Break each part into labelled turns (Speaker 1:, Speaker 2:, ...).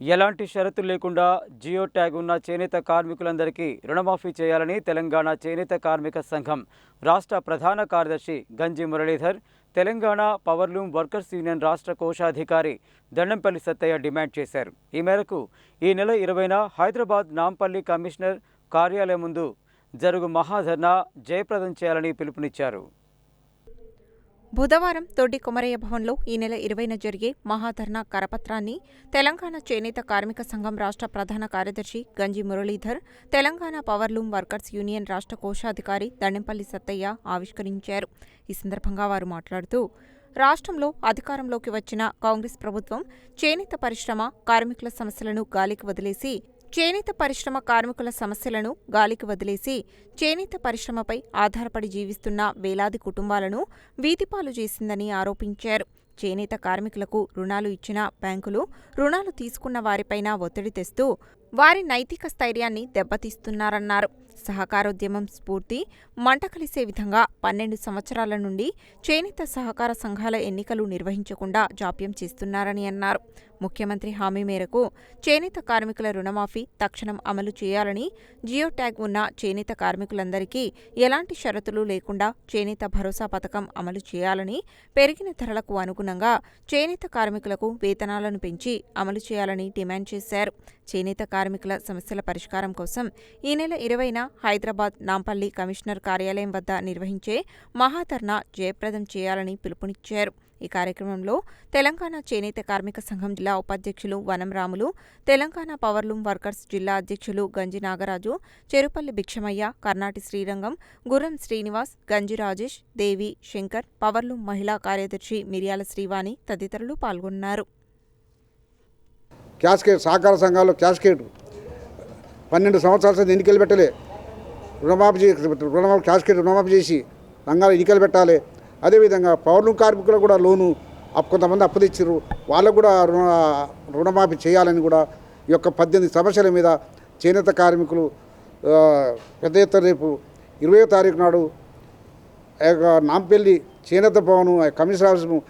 Speaker 1: ఎలాంటి షరతులు లేకుండా జియో ట్యాగ్ ఉన్న చేనేత కార్మికులందరికీ రుణమాఫీ చేయాలని తెలంగాణ చేనేత కార్మిక సంఘం రాష్ట్ర ప్రధాన కార్యదర్శి Ganji Muralidhar Telangana powerloom workers union రాష్ట్ర కోశాధికారి దండంపల్లి సత్తయ్య డిమాండ్ చేశారు. ఈ మేరకు ఈ నెల ఇరవైన హైదరాబాద్ నాంపల్లి కమిషనర్ కార్యాలయం ముందు జరుగు మహాధర్నా జయప్రదం చేయాలని పిలుపునిచ్చారు.
Speaker 2: బుధవారం తొడ్డి కుమరయ్య భవన్లో ఈ నెల ఇరవైన జరిగే మహాధర్నా కరపత్రాన్ని తెలంగాణ చేనేత కార్మిక సంఘం రాష్ట్ర ప్రధాన కార్యదర్శి Ganji Muralidhar Telangana powerloom workers union రాష్ట్ర కోశాధికారి దండెంపల్లి సత్తయ్య ఆవిష్కరించారు. ఈ సందర్భంగా వారు మాట్లాడుతూ రాష్ట్రంలో అధికారంలోకి వచ్చిన కాంగ్రెస్ ప్రభుత్వం చేనేత పరిశ్రమ కార్మికుల సమస్యలను గాలికి వదిలేసి చేనేత పరిశ్రమ కార్మికుల సమస్యలను గాలికి వదిలేసి చేనేత పరిశ్రమపై ఆధారపడి జీవిస్తున్న వేలాది కుటుంబాలను వీధిపాలు చేసిందని ఆరోపించారు. చేనేత కార్మికులకు రుణాలు ఇచ్చిన బ్యాంకులు రుణాలు తీసుకున్న వారిపైన ఒత్తిడి తెస్తూ వారి నైతిక స్థైర్యాన్ని దెబ్బతీస్తున్నారన్నారు. సహకారోద్యమం స్ఫూర్తి మంట కలిసే విధంగా పన్నెండు సంవత్సరాల నుండి చేనేత సహకార సంఘాల ఎన్నికలు నిర్వహించకుండా జాప్యం చేస్తున్నారని అన్నారు. ముఖ్యమంత్రి హామీ మేరకు చేనేత కార్మికుల రుణమాఫీ తక్షణం అమలు చేయాలని జియో ట్యాగ్ ఉన్న చేనేత కార్మికులందరికీ ఎలాంటి షరతులు లేకుండా చేనేత భరోసా పథకం అమలు చేయాలని పెరిగిన ధరలకు అనుగుణంగా చేనేత కార్మికులకు వేతనాలను పెంచి అమలు చేయాలని డిమాండ్ చేశారు. చేనేత కార్మికుల సమస్యల పరిష్కారం కోసం ఈ నెల ఇరవైన హైదరాబాద్ నాంపల్లి కమిషనర్ కార్యాలయం వద్ద నిర్వహించే మహాధర్నా జయప్రదం చేయాలని పిలుపునిచ్చారు. ఈ కార్యక్రమంలో తెలంగాణ చేనేత కార్మిక సంఘం జిల్లా ఉపాధ్యక్షులు వనం రాములు తెలంగాణ పవర్లూమ్ వర్కర్స్ జిల్లా అధ్యక్షులు గంజి నాగరాజు చెరుపల్లి భిక్షమయ్య కర్ణాటి శ్రీరంగం గుర్రం శ్రీనివాస్ గంజి రాజేష్ దేవి శంకర్ పవర్లూమ్ మహిళా కార్యదర్శి మిర్యాల శ్రీవాణి తదితరులు పాల్గొన్నారు.
Speaker 3: క్యాస్కేట్ సహకార సంఘాలు క్యాస్కేట్ పన్నెండు సంవత్సరాల ఎన్నికలు పెట్టలే. రుణమాఫీ చే- రుణమాఫీ క్యాస్కేట్ రుణమాఫీ చేసి రంగాలు ఎన్నికలు పెట్టాలి. అదేవిధంగా పౌర్ణం కార్మికులకు కూడా లోను కొంతమంది అప్పు తెచ్చిర్రు. వాళ్ళకు కూడా రుణ రుణమాఫీ చేయాలని కూడా ఈ యొక్క పద్దెనిమిది సమస్యల మీద చేనేత కార్మికులు పెద్ద ఎత్తున రేపు ఇరవయో తారీఖు నాడు ఆ యొక్క నాంపల్లి చేనేత భవను ఆ కమిషనర్ ఆఫీస్ను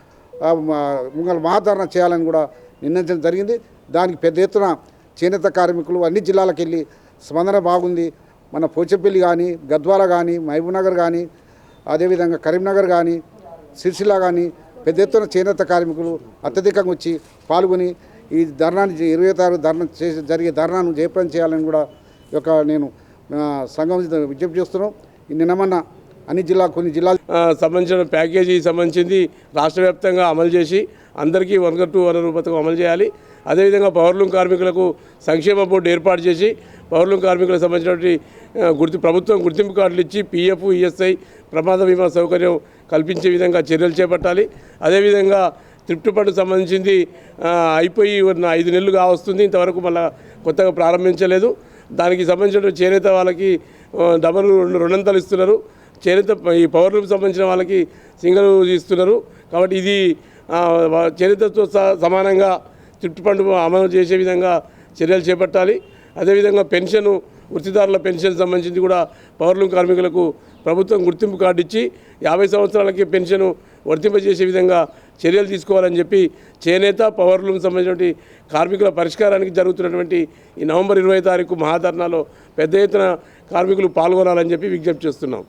Speaker 3: ముంగల మహాధారణ చేయాలని కూడా నిర్ణయించడం జరిగింది. దానికి పెద్ద ఎత్తున చేనేత కార్మికులు అన్ని జిల్లాలకు వెళ్ళి స్పందన బాగుంది. మన పోచంపల్లి కానీ గద్వాల కానీ మహబూబ్నగర్ కానీ అదేవిధంగా కరీంనగర్ కానీ సిరిసిల్ల కానీ పెద్ద ఎత్తున చేనేత కార్మికులు అత్యధికంగా వచ్చి పాల్గొని ఈ ధర్నాన్ని ఇరవై తారీఖు ధర్నా చేసి జరిగే ధర్నాను జయప్రదం చేయాలని కూడా ఈ యొక్క నేను సంఘం విజ్ఞప్తి చేస్తున్నాం. ఈ నిన్నమన్న అన్ని జిల్లా కొన్ని జిల్లాలు
Speaker 4: సంబంధించిన ప్యాకేజీ సంబంధించింది రాష్ట్ర వ్యాప్తంగా అమలు చేసి అందరికీ వన్ టు వన్ పథకం అమలు చేయాలి. అదేవిధంగా పవర్లూమ్ కార్మికులకు సంక్షేమ బోర్డు ఏర్పాటు చేసి పవర్లూమ్ కార్మికులకు సంబంధించినటువంటి గుర్తి ప్రభుత్వం గుర్తింపు కార్డులు ఇచ్చి పీఎఫ్ ఈఎస్ఐ ప్రమాద బీమా సౌకర్యం కల్పించే విధంగా చర్యలు చేపట్టాలి. అదేవిధంగా త్రిప్ట్ ఫండ్ సంబంధించింది అయిపోయి ఉన్న ఐదు నెలలు కావస్తుంది. ఇంతవరకు మళ్ళీ కొత్తగా ప్రారంభించలేదు. దానికి సంబంధించిన చేనేత వాళ్ళకి డబల్ రుణ- రుణంతలు ఇస్తున్నారు. చేనేత ఈ పవర్ లూమ్ సంబంధించిన వాళ్ళకి సింగల్ ఇస్తున్నారు. కాబట్టి ఇది చేనేతతో స- సమానంగా త్రిప్ట్ అమలు చేసే విధంగా చర్యలు చేపట్టాలి. అదేవిధంగా పెన్షన్ వృత్తిదారుల పెన్షన్ సంబంధించి కూడా పవర్లూమ్ కార్మికులకు ప్రభుత్వం గుర్తింపు కార్డు ఇచ్చి యాభై సంవత్సరాలకి పెన్షన్ వర్తింపజేసే విధంగా చర్యలు తీసుకోవాలని చెప్పి చేనేత పవర్లూమ్ సంబంధించినటువంటి కార్మికుల పరిష్కారానికి జరుగుతున్నటువంటి ఈ నవంబర్ ఇరవై తారీఖు మహాధర్నాలో పెద్ద ఎత్తున కార్మికులు పాల్గొనాలని చెప్పి విజ్ఞప్తి చేస్తున్నాం.